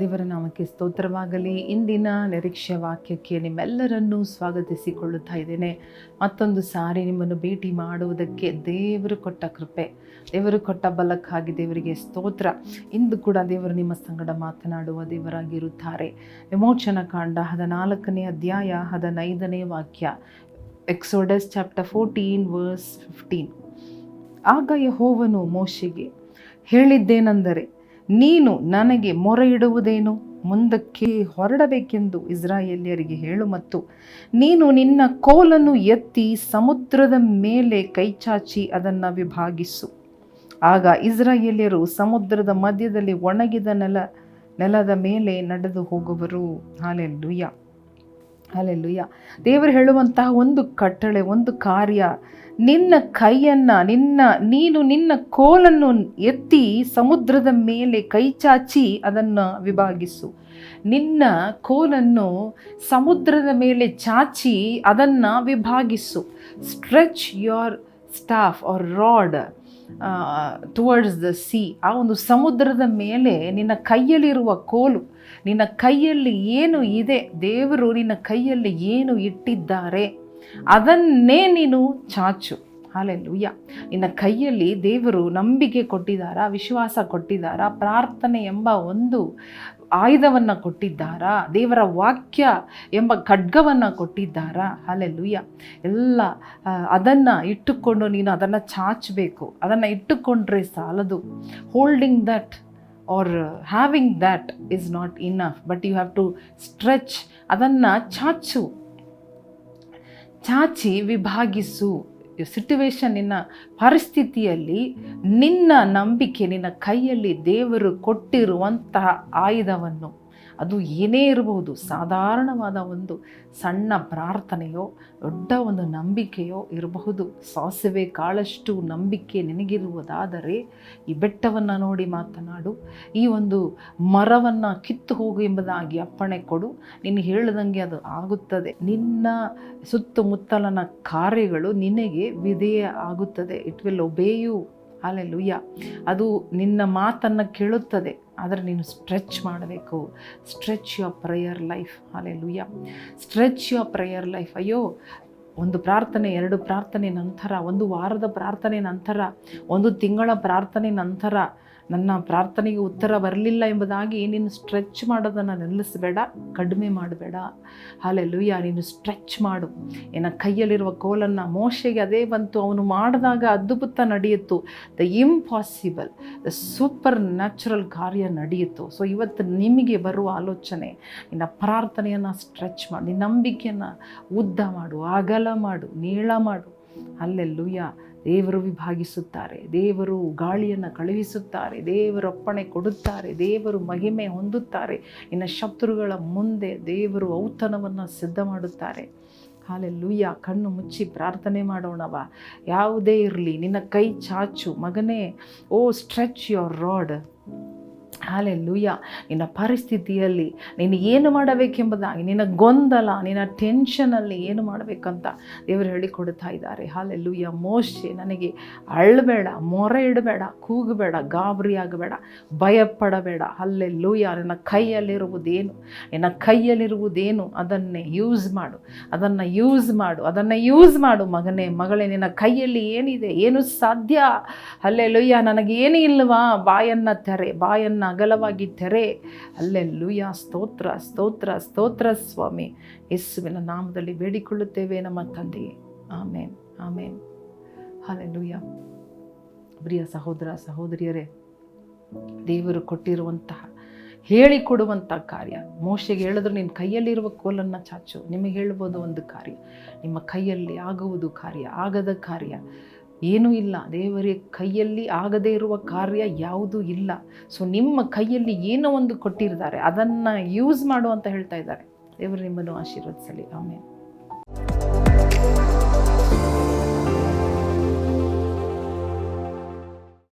ದೇವರ ನಾಮಕ್ಕೆ ಸ್ತೋತ್ರವಾಗಲಿ. ಇಂದಿನ ನಿರೀಕ್ಷೆ ವಾಕ್ಯಕ್ಕೆ ನಿಮ್ಮೆಲ್ಲರನ್ನೂ ಸ್ವಾಗತಿಸಿಕೊಳ್ಳುತ್ತಾ ಇದ್ದೇನೆ. ಮತ್ತೊಂದು ಸಾರಿ ನಿಮ್ಮನ್ನು ಭೇಟಿ ಮಾಡುವುದಕ್ಕೆ ದೇವರು ಕೊಟ್ಟ ಕೃಪೆ, ದೇವರು ಕೊಟ್ಟ ಬಲಕ್ಕಾಗಿ ದೇವರಿಗೆ ಸ್ತೋತ್ರ. ಇಂದು ಕೂಡ ದೇವರು ನಿಮ್ಮ ಸಂಗಡ ಮಾತನಾಡುವ ದೇವರಾಗಿರುತ್ತಾರೆ. ವಿಮೋಚನ ಕಾಂಡ ಹದಿನಾಲ್ಕನೇ ಅಧ್ಯಾಯ ಹದಿನೈದನೇ ವಾಕ್ಯ, Exodus chapter fourteen verse fifteen. ಆಗ ಯಹೋವನು ಮೋಶೆಗೆ ಹೇಳಿದ್ದೇನೆಂದರೆ ನೀನು ನನಗೆ ಮೊರೆ ಇಡುವುದೇನು ಮುಂದಕ್ಕೆ ಹೊರಡಬೇಕೆಂದು ಇಸ್ರಾಯೇಲ್ಯರಿಗೆ ಹೇಳು ಮತ್ತು ನೀನು ನಿನ್ನ ಕೋಲನ್ನು ಎತ್ತಿ ಸಮುದ್ರದ ಮೇಲೆ ಕೈಚಾಚಿ ಅದನ್ನು ವಿಭಾಗಿಸು. ಆಗ ಇಸ್ರಾಯೇಲ್ಯರು ಸಮುದ್ರದ ಮಧ್ಯದಲ್ಲಿ ಒಣಗಿದ ನೆಲ, ನೆಲದ ಮೇಲೆ ನಡೆದು ಹೋಗುವರು. ಹಾಲೆಲ್ಲುಯ್ಯ ಅಲ್ಲೆಲ್ಲುಯ್ಯ ದೇವರು ಹೇಳುವಂತಹ ಒಂದು ಕಟ್ಟಳೆ, ಒಂದು ಕಾರ್ಯ, ನಿನ್ನ ಕೈಯನ್ನು, ನಿನ್ನ, ನೀನು ನಿನ್ನ ಕೋಲನ್ನು ಎತ್ತಿ ಸಮುದ್ರದ ಮೇಲೆ ಕೈ ಚಾಚಿ ಅದನ್ನು ವಿಭಾಗಿಸು. ನಿನ್ನ ಕೋಲನ್ನು ಸಮುದ್ರದ ಮೇಲೆ ಚಾಚಿ ಅದನ್ನು ವಿಭಾಗಿಸು. Stretch your staff or rod towards the sea ಆ ಒಂದು ಸಮುದ್ರದ ಮೇಲೆ ನಿನ್ನ ಕೈಯಲ್ಲಿರುವ ಕೋಲು, ನಿನ್ನ ಕೈಯಲ್ಲಿ ಏನು ಇದೆ, ದೇವರು ನಿನ್ನ ಕೈಯಲ್ಲಿ ಏನು ಇಟ್ಟಿದ್ದಾರೆ, ಅದನ್ನೇ ನೀನು ಚಾಚು. ಹಾಲೆಲ್ಲೂಯ್ಯ. ಇನ್ನು ಕೈಯಲ್ಲಿ ದೇವರು ನಂಬಿಕೆ ಕೊಟ್ಟಿದ್ದಾರಾ, ವಿಶ್ವಾಸ ಕೊಟ್ಟಿದ್ದಾರಾ, ಪ್ರಾರ್ಥನೆ ಎಂಬ ಒಂದು ಆಯುಧವನ್ನು ಕೊಟ್ಟಿದ್ದಾರಾ, ದೇವರ ವಾಕ್ಯ ಎಂಬ ಖಡ್ಗವನ್ನು ಕೊಟ್ಟಿದ್ದಾರಾ? ಹಾಲೆಲ್ಲೂಯ್ಯ. ಎಲ್ಲ ಅದನ್ನು ಇಟ್ಟುಕೊಂಡು ನೀನು ಅದನ್ನು ಚಾಚಬೇಕು. ಅದನ್ನು ಇಟ್ಟುಕೊಂಡ್ರೆ ಸಾಲದು. Holding that or having that is not enough but you have to stretch ಅದನ್ನು ಚಾಚು. ಚಾಚಿ, ವಿಭಾಗಿಸು. ಸಿಟ್ಯುವೇಶನ್ ನಿನ್ನ ಪರಿಸ್ಥಿತಿಯಲ್ಲಿ ನಿನ್ನ ನಂಬಿಕೆ ನಿನ್ನ ಕೈಯಲ್ಲಿ ದೇವರು ಕೊಟ್ಟಿರುವಂತಹ ಆಯುಧವನ್ನು. ಅದು ಏನೇ ಇರಬಹುದು, ಸಾಧಾರಣವಾದ ಒಂದು ಸಣ್ಣ ಪ್ರಾರ್ಥನೆಯೋ, ದೊಡ್ಡ ಒಂದು ನಂಬಿಕೆಯೋ ಇರಬಹುದು. ಸಾಸಿವೆ ಕಾಳಷ್ಟು ನಂಬಿಕೆ ನಿನಗಿರುವುದಾದರೆ ಈ ಬೆಟ್ಟವನ್ನು ನೋಡಿ ಮಾತನಾಡು, ಈ ಒಂದು ಮರವನ್ನು ಕಿತ್ತು ಹೋಗು ಎಂಬುದಾಗಿ ಅಪ್ಪಣೆ ಕೊಡು. ನೀನು ಹೇಳಿದಂಗೆ ಅದು ಆಗುತ್ತದೆ. ನಿನ್ನ ಸುತ್ತಮುತ್ತಲನ ಕಾರ್ಯಗಳು ನಿನಗೆ ವಿಧೇಯ ಆಗುತ್ತದೆ. ಇಟ್ ವಿಲ್ ಒಬೇಯು ಅಲ್ಲೆಲ್ಲುಯ್ಯ ಅದು ನಿನ್ನ ಮಾತನ್ನು ಕೇಳುತ್ತದೆ, ಆದರೆ ನೀನು ಸ್ಟ್ರೆಚ್ ಮಾಡಬೇಕು. Stretch your prayer life. Hallelujah stretch your prayer life. ಅಯ್ಯೋ, ಒಂದು ಪ್ರಾರ್ಥನೆ, ಎರಡು ಪ್ರಾರ್ಥನೆ ನಂತರ, ಒಂದು ವಾರದ ಪ್ರಾರ್ಥನೆ ನಂತರ, ಒಂದು ತಿಂಗಳ ಪ್ರಾರ್ಥನೆ ನಂತರ ನನ್ನ ಪ್ರಾರ್ಥನೆಗೆ ಉತ್ತರ ಬರಲಿಲ್ಲ ಎಂಬುದಾಗಿ ನೀನು ಸ್ಟ್ರೆಚ್ ಮಾಡೋದನ್ನು ನಿಲ್ಲಿಸಬೇಡ, ಕಡಿಮೆ ಮಾಡಬೇಡ. ಹಾಲೆಲ್ಲುಯ್ಯ ನೀನು ಸ್ಟ್ರೆಚ್ ಮಾಡು. ಏನ ಕೈಯಲ್ಲಿರುವ ಕೋಲನ್ನು ಮೋಶೆಗೆ ಅದೇ ಬಂತು, ಅವನು ಮಾಡಿದಾಗ ಅದ್ಭುತ ನಡೆಯಿತು. The impossible the supernatural ಕಾರ್ಯ ನಡೆಯಿತು. ಸೊ ಇವತ್ತು ನಿಮಗೆ ಬರುವ ಆಲೋಚನೆ, ನಿನ್ನ ಪ್ರಾರ್ಥನೆಯನ್ನು ಸ್ಟ್ರೆಚ್ ಮಾಡು, ನಿನ್ನ ನಂಬಿಕೆಯನ್ನು ಉದ್ದ ಮಾಡು, ಅಗಲ ಮಾಡು, ನೀಳ ಮಾಡು. ಅಲ್ಲೆಲ್ಲುಯ್ಯ. ದೇವರು ವಿಭಾಗಿಸುತ್ತಾರೆ, ದೇವರು ಗಾಳಿಯನ್ನು ಕಳುಹಿಸುತ್ತಾರೆ, ದೇವರು ಅಪ್ಪಣೆ ಕೊಡುತ್ತಾರೆ, ದೇವರು ಮಹಿಮೆ ಹೊಂದುತ್ತಾರೆ. ಇನ್ನು ಶತ್ರುಗಳ ಮುಂದೆ ದೇವರು ಔತಣವನ್ನು ಸಿದ್ಧ ಮಾಡುತ್ತಾರೆ ಹಾಲೆಲ್ಲೂಯ್ಯ. ಕಣ್ಣು ಮುಚ್ಚಿ ಪ್ರಾರ್ಥನೆ ಮಾಡೋಣವ. ಯಾವುದೇ ಇರಲಿ, ನಿನ್ನ ಕೈ ಚಾಚು. ಮಗನೇ, ಓ ಸ್ಟ್ರೆಚ್ ಯೋರ್ ರಾಡ್ ಹಾಲೆಲ್ಲೂಯ್ಯ ನಿನ್ನ ಪರಿಸ್ಥಿತಿಯಲ್ಲಿ ನೀನು ಏನು ಮಾಡಬೇಕೆಂಬುದಾಗಿ ನಿನ್ನ ಗೊಂದಲ, ನಿನ್ನ ಟೆನ್ಷನಲ್ಲಿ ಏನು ಮಾಡಬೇಕಂತ ದೇವರು ಹೇಳಿಕೊಡ್ತಾ ಇದ್ದಾರೆ. ಹಾಲೆ ಲೂಯ್ಯ ಮೋಶೆ ನನಗೆ ಅಳಬೇಡ, ಮೊರೆ ಇಡಬೇಡ, ಕೂಗಬೇಡ, ಗಾಬರಿ ಆಗಬೇಡ, ಭಯಪಡಬೇಡ. ಅಲ್ಲೆಲ್ಲೂಯ್ಯ ನಿನ್ನ ಕೈಯಲ್ಲಿರುವುದೇನು ನಿನ್ನ ಕೈಯಲ್ಲಿರುವುದೇನು ಅದನ್ನೇ ಯೂಸ್ ಮಾಡು, ಅದನ್ನು ಯೂಸ್ ಮಾಡು, ಅದನ್ನು ಯೂಸ್ ಮಾಡು ಮಗನೇ, ಮಗಳೇ, ನಿನ್ನ ಕೈಯಲ್ಲಿ ಏನಿದೆ, ಏನು ಸಾಧ್ಯ? ಅಲ್ಲೆಲ್ಲೂಯ್ಯ ನನಗೇನು ಇಲ್ವಾ ಬಾಯನ್ನು ತೆರೆ, ಬಾಯನ್ನು ಅಗಲವಾಗಿ ತೆರೆ ಅಲ್ಲೆಲ್ಲೂಯ್ಯ ಸ್ತೋತ್ರ ಸ್ತೋತ್ರ ಸ್ತೋತ್ರ ಸ್ವಾಮಿ, ಯೇಸುವಿನ ನಾಮದಲ್ಲಿ ಬೇಡಿಕೊಳ್ಳುತ್ತೇವೆ ನಮ್ಮ ತಂದೆಯೇ ಆಮೇನ್ ಆಮೇನ್. ಅಲ್ಲೆಲ್ಲೂಯ ಪ್ರಿಯ ಸಹೋದರ, ಸಹೋದರಿಯರೇ, ದೇವರು ಕೊಟ್ಟಿರುವಂತಹ ಹೇಳಿಕೊಡುವಂಥ ಕಾರ್ಯ. ಮೋಶೆಗೆ ಹೇಳಿದ್ರು ನಿನ್ನ ಕೈಯಲ್ಲಿರುವ ಕೋಲನ್ನು ಚಾಚು. ನಿಮಗೆ ಹೇಳ್ಬೋದು ಒಂದು ಕಾರ್ಯ. ನಿಮ್ಮ ಕೈಯಲ್ಲಿ ಆಗುವುದು ಕಾರ್ಯ, ಆಗದ ಕಾರ್ಯ. ಏನೂ ಇಲ್ಲ. ದೇವರ, ಕೈಯಲ್ಲಿ ಆಗದೇ ಇರುವ ಕಾರ್ಯ ಯಾವುದೂ ಇಲ್ಲ. ಸೊ ನಿಮ್ಮ ಕೈಯಲ್ಲಿ ಏನೋ ಒಂದು ಕೊಟ್ಟಿರ್ತಾರೆ. ಅದನ್ನು ಯೂಸ್ ಮಾಡು ಅಂತ ಹೇಳ್ತಾ ಇದ್ದಾರೆ. ದೇವರು ನಿಮ್ಮನ್ನು ಆಶೀರ್ವದಿಸಲಿ. ಆಮೇಲೆ